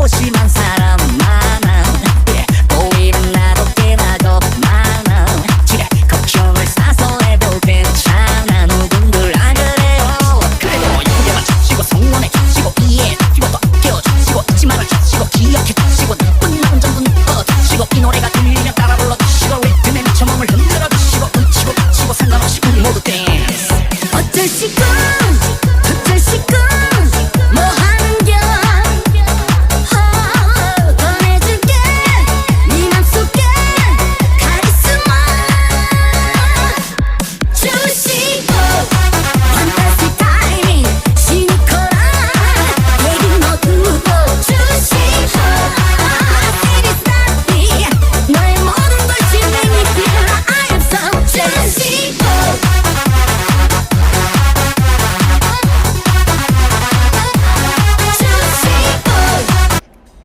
소심한 사람 많아. 보이는 나도 깨나도 많아. 걱정을 사서 해도 괜찮아. 누군들 안 그래요? 그래도 뭐 용기만 찾시고 성원에 찾시고 이해 찾시고 또 깨워 찾시고 잊지 말아 찾시고 기억해 찾시고 나쁜 마음 전부 느껴 찾시고 이 노래가 들리면 따라 불러 찾시고 리듬에 미쳐 몸을 흔들어 주시고 훔치고 다치고 상관없이 우리 모두 댄스 어쩔 시간 어쩔 시간.